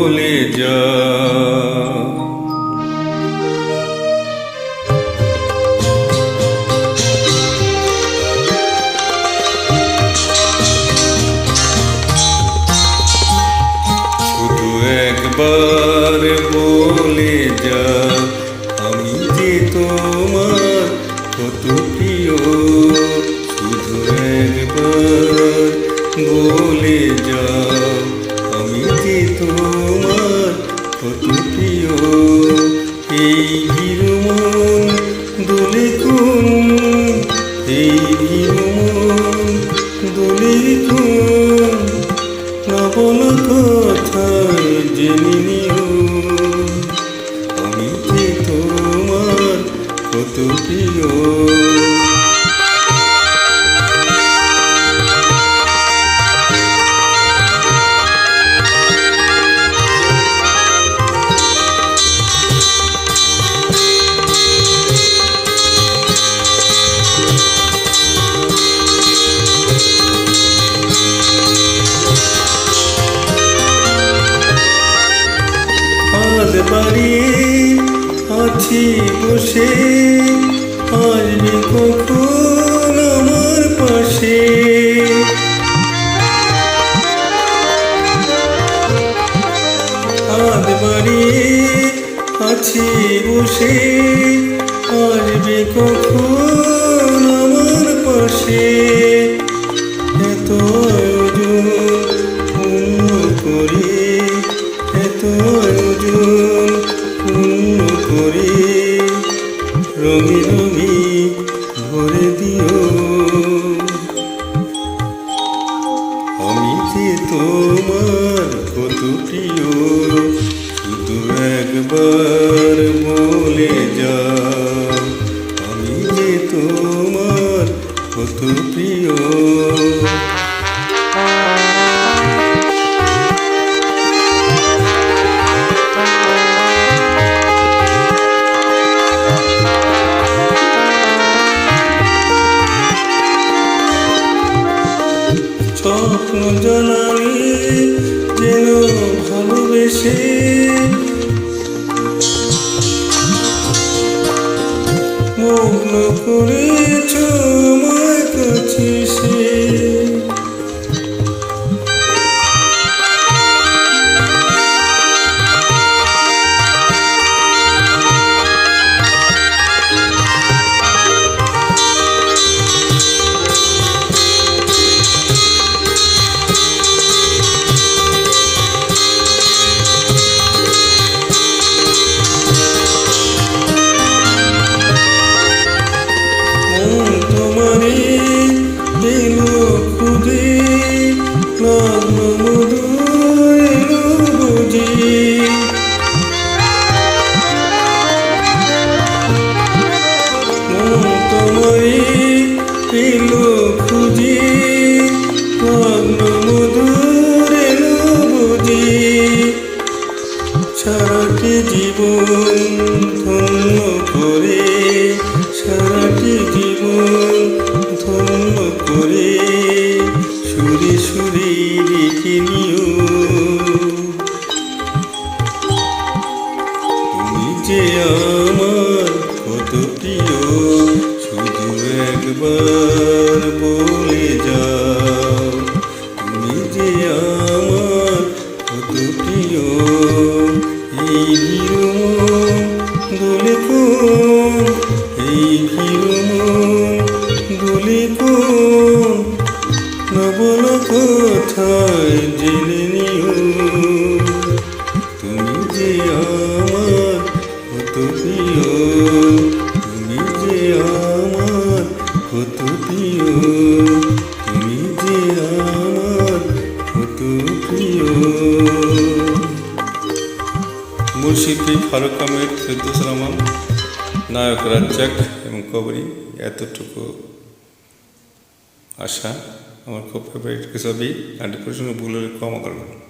বলে যা। শুধু একবার বলে যা। আমি যে তোমার কত প্রিয়, শুধু একবার বলে যা। আমি যে তোমার কোন নবল কথায় জেনে নিও। আমি কত প্রিয়। আছি বসে আসবে কখন আমার পাশে। হাত আছি বসে আসবে কখন যে তোমার কত প্রিয়। শুধু একবার বলে যা। আমি যে তোমার কত প্রিয়। স্বপ্ন জানালে যেন ভালোবেসে। মগ্ন করেছ আমার শিল্পী ফারুক আহমেদ ফেরদৌস রহমান, নায়ক রাজ্জাক এবং কবরী, এতটুকু আশা। আমার খুব ফেভারিট ছবি গানটি প্রচণ্ড ভুল হলে ক্ষমা করবেন।